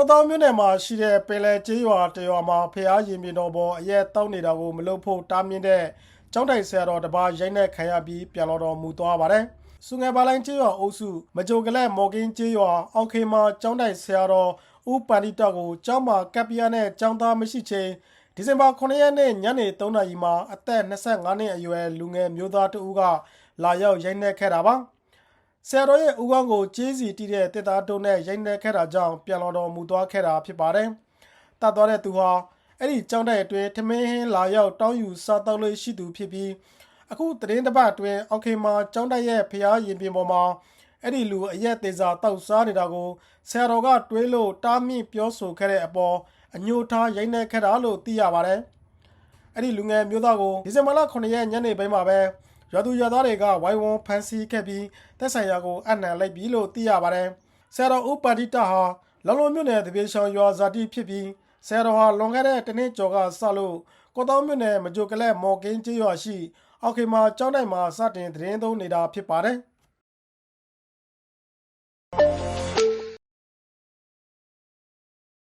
ကိုတောင်မြို့နယ်မှာရှိတဲ့ပင်လယ်ကျေးရွာတရွာမှာဖျားရင်ပြင်တော်ပေါ်အရက်တောက်နေတာကိုမလုပ်ဖို့တားမြစ်တဲ့ကျောင်းတိုင်ဆရာတော်တစ်ပါးရိုက်နှက်ခံရပြီးပြန်တော်တော်မူသွားပါတယ်။စုငယ်ပါလိုင်းကျေးရွာအုပ်စုမကြိုကလက်မော်ကင်းကျေးရွာအောက်ခေမာကျောင်းတိုင်ဆရာတော်ဦးပန္တိတကိုကျောင်းမှာကပ်ပီယာနဲ့ကျောင်းသားမရှိချိန်ဒီဇင်ဘာ9ရက်နေ့ညနေ3နာရီမှာအသက်25နှစ်အရွယ်လူငယ်မျိုးသားတဦးကလာရောက်ရိုက်နှက်ခဲ့တာပါ။ ဆရာတော်ရဲ့ဦးခေါင်းကိုကျေးစီတီးတဲ့တစ်သားတုံးနဲ့ရိုက်နှက်ခဲ့တာကြောင့်ပြန်တော်တော်မူသွားခဲ့တာဖြစ်ပါတယ်။တတ်သွားတဲ့သူဟာအဲ့ဒီကြောင်းတဲ့အတွင်းထမင်းဟင်းလာရောက်တောင်းယူစားတောက်လို့ရှိသူဖြစ်ပြီးအခုသတင်းတစ်ပတ်အတွင်းအောက်ခေမာကြောင်းတဲ့ရဲ့ဖျားရင်ပြင်ပေါ်မှာအဲ့ဒီလူအရက်သေးစာတောက်စားနေတာကိုဆရာတော်ကတွေးလို့တားမြစ်ပြောဆိုခဲ့တဲ့အပေါ်အညှို့ထားရိုက်နှက်ခဲ့တာလို့သိရပါတယ်။အဲ့ဒီလူငယ်မျိုးသားကိုဒီဇင်ဘာလ9ရက်ညနေပိုင်းမှာပဲ ရွာသူရွာသားတွေကဝိုင်းဝန်းဖမ်းဆီးခဲ့ပြီးတက်ဆိုင်ရာကိုအနှံလိုက်ပြီလို့သိရပါတယ်။ဆရာတော်ဦးပါတိတဟာလောင်လုံးမြို့နယ်တပြေဆောင်ရွာဇာတိဖြစ်ပြီးဆရာတော်ဟာလွန်ခဲ့တဲ့တနည်းကျော်ကစလို့ကိုတောင်းမြို့နယ်မကြိုကလက်မော်ကင်းကျေးရွာရှိအောက်ခေမာကျောင်းတိုင်မှာစတင်သတင်းသုံးနေတာဖြစ်ပါတယ်။